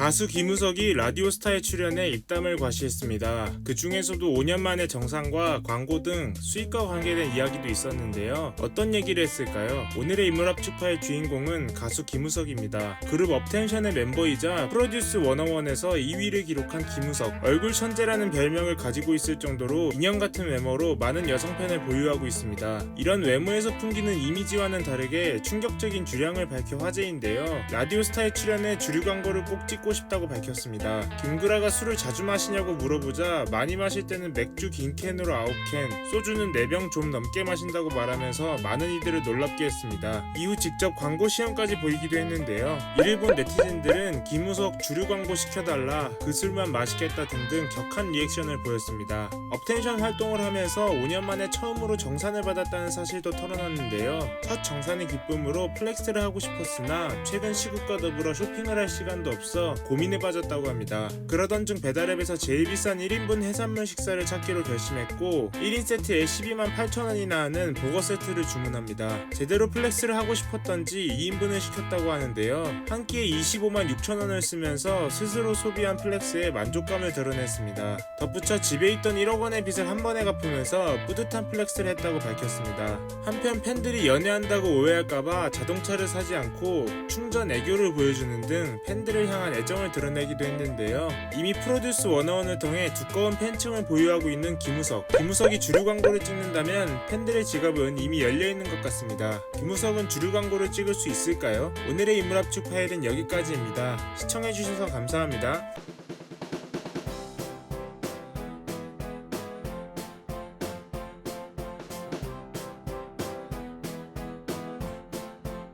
가수 김우석이 라디오스타에 출연해 입담을 과시했습니다. 그 중에서도 5년 만의 정상과 광고 등 수익과 관계된 이야기도 있었는데요. 어떤 얘기를 했을까요? 오늘의 인물 합주파의 주인공은 가수 김우석입니다. 그룹 업텐션의 멤버이자 프로듀스 101에서 2위를 기록한 김우석. 얼굴 천재라는 별명을 가지고 있을 정도로 인형 같은 외모로 많은 여성 팬을 보유하고 있습니다. 이런 외모에서 풍기는 이미지와는 다르게 충격적인 주량을 밝혀 화제인데요. 라디오스타에 출연해 주류 광고를 꼭 찍고 싶다고 밝혔습니다. 김구라가 술을 자주 마시냐고 물어보자 많이 마실 때는 맥주 긴 캔으로 9캔, 소주는 4병 좀 넘게 마신다고 말하면서 많은 이들을 놀랍게 했습니다. 이후 직접 광고 시험까지 보이기도 했는데요. 이를 본 네티즌들은 김우석 주류 광고 시켜달라, 그 술만 맛있겠다 등등 격한 리액션을 보였습니다. 업텐션 활동을 하면서 5년 만에 처음으로 정산을 받았다는 사실도 털어놨는데요. 첫 정산의 기쁨으로 플렉스를 하고 싶었으나 최근 시국과 더불어 쇼핑을 할 시간도 없어 고민에 빠졌다고 합니다. 그러던 중 배달앱에서 제일 비싼 1인분 해산물 식사를 찾기로 결심했고 1인 세트에 12만 8천 원이나 하는 보거 세트를 주문합니다. 제대로 플렉스를 하고 싶었던지 2인분을 시켰다고 하는데요. 한 끼에 25만 6천 원을 쓰면서 스스로 소비한 플렉스에 만족감을 드러냈습니다. 덧붙여 집에 있던 1억 원의 빚을 한 번에 갚으면서 뿌듯한 플렉스를 했다고 밝혔습니다. 한편 팬들이 연애한다고 오해할까봐 자동차를 사지 않고 충전 애교를 보여주는 등 팬들을 향한 애정을 드러내기도 했는데요. 이미 프로듀스 101을 통해 두꺼운 팬층을 보유하고 있는 김우석. 김우석이 주류 광고를 찍는다면 팬들의 지갑은 이미 열려 있는 것 같습니다. 김우석은 주류 광고를 찍을 수 있을까요? 오늘의 인물합축 파일은 여기까지입니다. 시청해주셔서 감사합니다.